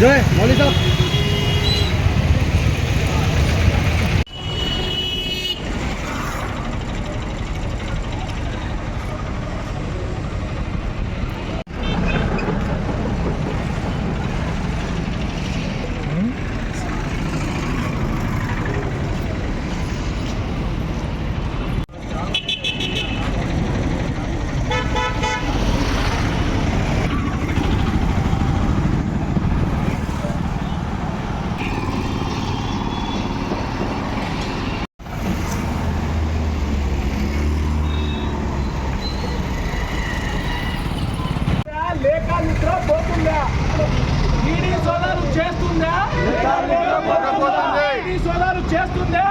जय मौली साहब సోదాలు చేస్తుందా? ఈడీ సోదాలు చేస్తుందా?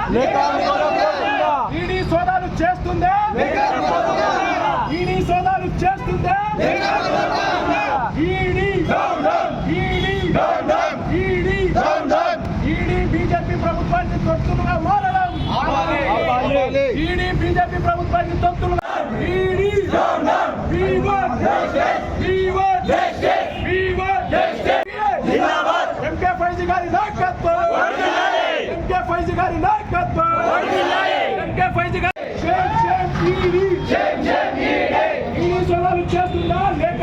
ఈడీ సోదాలు చేస్తుందా? ఈడీ సోదాలు చేస్తుందా ED ED ED ED BJP ప్రభుత్వాన్ని తొత్తులుగా మారడం ఈడీ బీజేపీ ప్రభుత్వాన్ని తొత్తులుగా ఈడీ ఎంకే ఫైజీ గారి నాయకత్వం ఎంకే ఫైజీ గారి నాయకత్వం ఎంకే ఫైజీ గారి షేమ్ షేమ్ ఈడీ ఈడీ సోదాలు చేస్తుందా లేక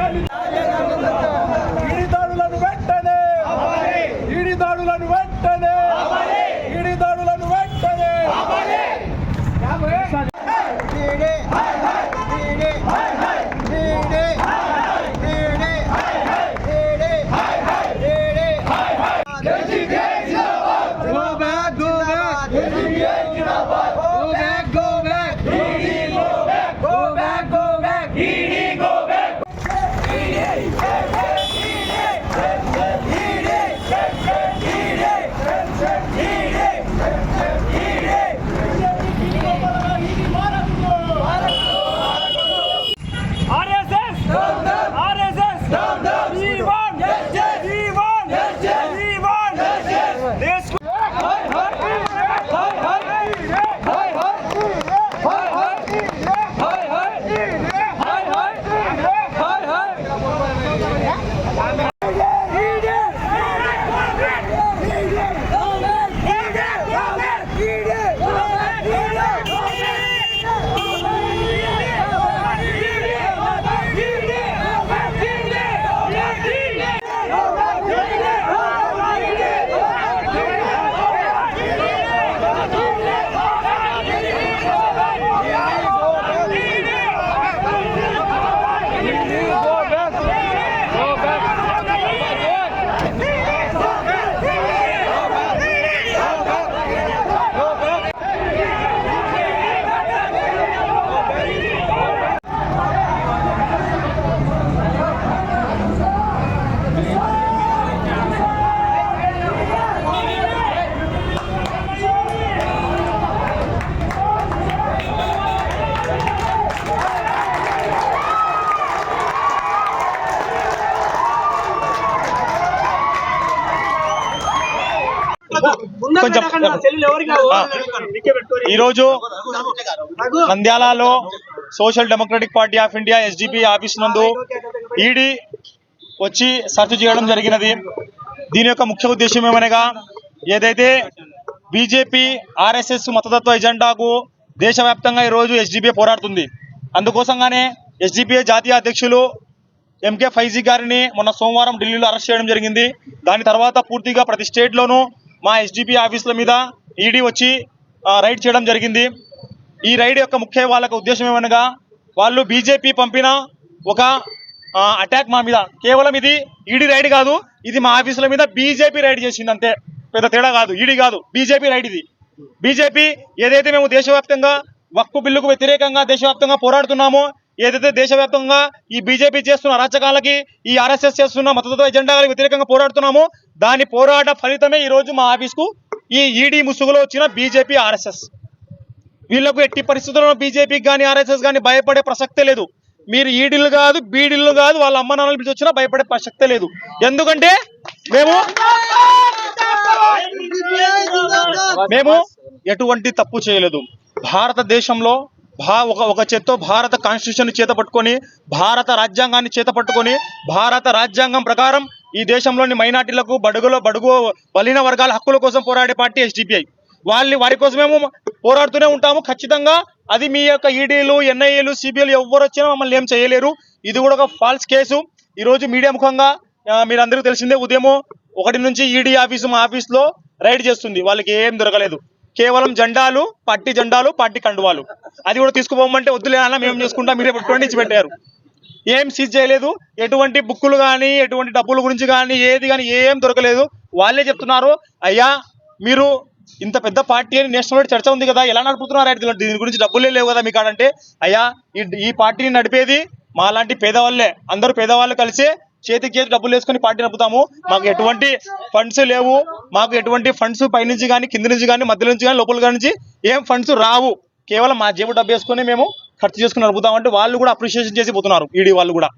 కొంచెం ఈరోజు నంద్యాలలో social democratic party of India SDPI office నందు ఈడీ వచ్చి సెర్చ్ చేయడం జరిగినది. దీని యొక్క ముఖ్య ఉద్దేశం ఏమనగా ఏదైతే బీజేపీ ఆర్ఎస్ఎస్ మతతత్వ ఎజెండాకు దేశవ్యాప్తంగా ఈరోజు ఎస్డిపిఐ పోరాడుతుంది. అందుకోసంగానే ఎస్డిపిఐ జాతీయ అధ్యక్షులు ఎంకే ఫైజీ గారిని మొన్న సోమవారం ఢిల్లీలో అరెస్ట్ చేయడం జరిగింది. దాని తర్వాత పూర్తిగా ప్రతి స్టేట్లోనూ మా ఎస్డిపి ఆఫీసుల మీద ఈడీ వచ్చి రైడ్ చేయడం జరిగింది. ఈ రైడ్ యొక్క ముఖ్య వాళ్ళకు ఉద్దేశం ఏమనగా వాళ్ళు బీజేపీ పంపిన ఒక అటాక్ మా మీద. కేవలం ఇది ఈడీ రైడ్ కాదు ఇది మా ఆఫీసుల మీద బీజేపీ రైడ్ చేసింది అంతే. పెద్ద తేడా కాదు ఈడీ కాదు బీజేపీ రైడ్ ఇది. బీజేపీ ఏదైతే మేము దేశవ్యాప్తంగా వక్కు బిల్లుకు వ్యతిరేకంగా దేశవ్యాప్తంగా పోరాడుతున్నామో ఏదైతే దేశవ్యాప్తంగా ఈ బీజేపీ చేస్తున్న అరాచకాలకి ఈ ఆర్ఎస్ఎస్ చేస్తున్న మతతత్వ ఎజెండాలకు వ్యతిరేకంగా పోరాడుతున్నామో దాని పోరాట ఫలితమే ఈ రోజు మా ఆఫీస్కు ఈ ఈడీ ముసుగులో వచ్చిన బీజేపీ ఆర్ఎస్ఎస్. వీళ్ళకు ఎట్టి పరిస్థితుల్లో బీజేపీకి కానీ ఆర్ఎస్ఎస్ కానీ భయపడే ప్రసక్తే లేదు. మీరు ఈడీలు కాదు బీడీలు కాదు వాళ్ళ అమ్మ నాన్నలు పిలిచి వచ్చినా భయపడే ప్రసక్తే లేదు. ఎందుకంటే మేము మేము ఎటువంటి తప్పు చేయలేదు. భారతదేశంలో భా ఒక ఒక చేత్తో భారత కాన్స్టిట్యూషన్ చేత పట్టుకొని భారత రాజ్యాంగాన్ని చేత పట్టుకొని భారత రాజ్యాంగం ప్రకారం ఈ దేశంలోని మైనార్టీలకు బడుగులో బడుగు బలిన వర్గాల హక్కుల కోసం పోరాడే పార్టీ ఎస్డిపిఐ. వాళ్ళని వారి కోసమేమో పోరాడుతూనే ఉంటాము. ఖచ్చితంగా అది మీ యొక్క ఈడీలు ఎన్ఐఏలు సిబిఐలు ఎవరు వచ్చినా మమ్మల్ని ఏం చేయలేరు. ఇది కూడా ఒక ఫాల్స్ కేసు. ఈ రోజు మీడియా ముఖంగా మీరందరికీ తెలిసిందే ఉదయం ఒకటి నుంచి ఈడీ ఆఫీసు మా ఆఫీస్లో రైడ్ చేస్తుంది. వాళ్ళకి ఏం దొరకలేదు. కేవలం జెండాలు పార్టీ జెండాలు పార్టీ కండువాలు. అది కూడా తీసుకుపోమంటే వద్దులే అన్న మేము చేసుకుంటాం? మీరే పెట్టుకోండి ఇచ్చి పెట్టారు ఏం సీజ్ చేయలేదు. ఎటువంటి బుక్కులు కానీ ఎటువంటి డబ్బుల గురించి కానీ ఏది కానీ ఏం దొరకలేదు. వాళ్ళే చెప్తున్నారు అయ్యా మీరు ఇంత పెద్ద పార్టీ అని నేషనల్ చర్చ ఉంది కదా ఎలా నడుపుతున్నారు దీని గురించి డబ్బులే లేవు కదా మీకు అంటే అయ్యా ఈ ఈ పార్టీని నడిపేది మా లాంటి పేదవాళ్ళే. అందరూ పేదవాళ్ళు కలిసి చేతికి చేతి డబ్బులు వేసుకొని పార్టీ నడుపుతాము. మాకు ఎటువంటి ఫండ్స్ లేవు. మాకు ఎటువంటి ఫండ్స్ పైనుంచి కానీ కింద నుంచి కానీ మధ్య నుంచి కానీ లోపల నుంచి ఏం ఫండ్స్ రావు. కేవలం మా జేబు డబ్బు వేసుకొని మేము ఖర్చు చేసుకుని నడుపుతామంటే వాళ్ళు కూడా అప్రిషియేషన్ చేసి పోతున్నారు ఈడీ వాళ్ళు కూడా.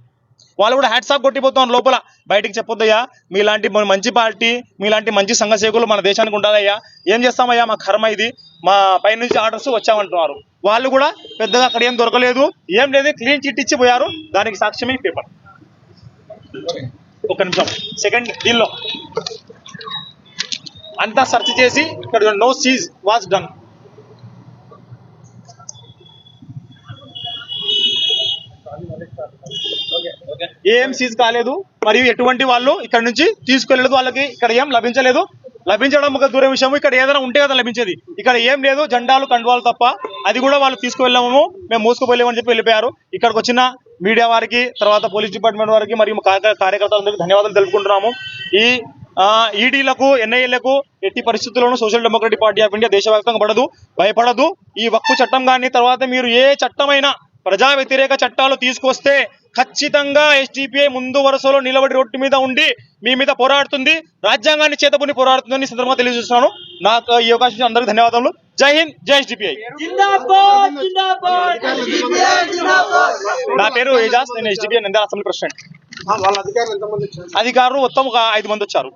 వాళ్ళు కూడా హ్యాట్సాప్ కొట్టిపోతున్నారు లోపల. బయటికి చెప్పొద్దయ్యా మీలాంటి మంచి పార్టీ మీలాంటి మంచి సంఘ సేవకులు మన దేశానికి ఉండాలయ్యా. ఏం చేస్తామయ్యా మా కర్మ ఇది. మా పైనుంచి ఆర్డర్స్ వచ్చామంటున్నారు. వాళ్ళు కూడా పెద్దగా అక్కడ ఏం దొరకలేదు. ఏం లేదు క్లీన్ చిట్ ఇచ్చి పోయారు. దానికి సాక్ష్యమే పేపర్ ఒక నిమిషం. సెకండ్ దీనిలో అంతా సెర్చ్ చేసి ఇక్కడ నో సీజ్ వాజ్ డన్ ఏం సీజ్ కాలేదు మరియు ఎటువంటి వాళ్ళు ఇక్కడ నుంచి తీసుకెళ్ళలేదు వాళ్ళకి ఇక్కడ ఏం లభించలేదు. లభించడం ఒక దూరం విషయం ఇక్కడ ఏదైనా ఉంటే కదా లభించేది. ఇక్కడ ఏం లేదు జెండాలు కండువాలు తప్ప అది కూడా వాళ్ళు తీసుకువెళ్ళాము మేము మూసుకుపోలేమని చెప్పి వెళ్ళిపోయారు. ఇక్కడికి వచ్చిన మీడియా వారికి తర్వాత పోలీస్ డిపార్ట్మెంట్ వారికి మరియు కార్యకర్తలందరికీ ధన్యవాదాలు తెలుపుకుంటున్నాము. ఈ ఈడీలకు ఎన్ఐఏలకు ఎట్టి పరిస్థితుల్లోనూ social democratic party of India దేశవ్యాప్తంగా పడదు భయపడదు. ఈ వక్కు చట్టం కానీ తర్వాత మీరు ఏ చట్టమైనా ప్రజా వ్యతిరేక చట్టాలు తీసుకొస్తే ఖచ్చితంగా ఎస్డిపిఐ ముందు వరుసలో నిలబడి రోడ్డు మీద ఉండి మీ మీద పోరాడుతుంది. రాజ్యాంగాన్ని చేతపుని పోరాడుతుందని సందర్భంగా తెలియజేస్తున్నాను. నాకు ఈ అవకాశం ఇచ్చిన అందరికీ ధన్యవాదాలు జై హింద్ జై ఎస్డిపిఐ. నా పేరు ఏజాస్ నేను ఎస్డిపిఐ నంద్యాల అసెంబ్లీ ప్రెసిడెంట్. వాళ్ళ అధికారులు ఎంతమంది వచ్చారు? అధికారులు మొత్తం ఒక ఐదు మంది వచ్చారు.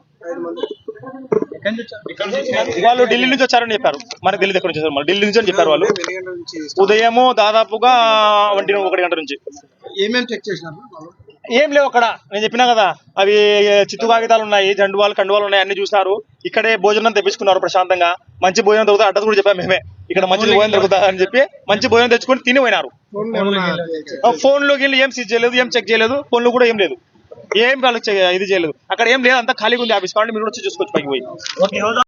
వాళ్ళు ఢిల్లీ నుంచి వచ్చారని చెప్పారు. మనకి తెలియదు ఎక్కడ నుంచి వచ్చారు మరి? ఢిల్లీ నుంచి అని చెప్పారు వాళ్ళు. ఉదయము దాదాపుగా ఒంటి ఒకటి గంట నుంచి. ఏమేమి చెక్ చేసినారు? ఏం లేవు అక్కడ. నేను చెప్పినా కదా అవి చిత్తు కాగితాలు ఉన్నాయి జండువాలు కండువాలు ఉన్నాయి అన్ని చూసినారు. ఇక్కడే భోజనం తెప్పించుకున్నారు ప్రశాంతంగా. మంచి భోజనం దొరుకుతుంది అడ్రస్ కూడా చెప్పాము మేమే. ఇక్కడ మంచి భోజనం దొరుకుతా అని చెప్పి మంచి భోజనం తెచ్చుకొని తిని పోయినారు. ఫోన్లోకి వెళ్ళి ఏం సీజ్ చేయలేదు ఏం చెక్ చేయలేదు ఫోన్లో కూడా ఏం లేదు. ఏం వాళ్ళకి ఇది చేయలేదు. అక్కడ ఏం లేదు అంతా ఖాళీగా ఉంది. ఆఫీస్ కాబట్టి మీరు వచ్చి చూసుకోవచ్చు పైకి పోయి.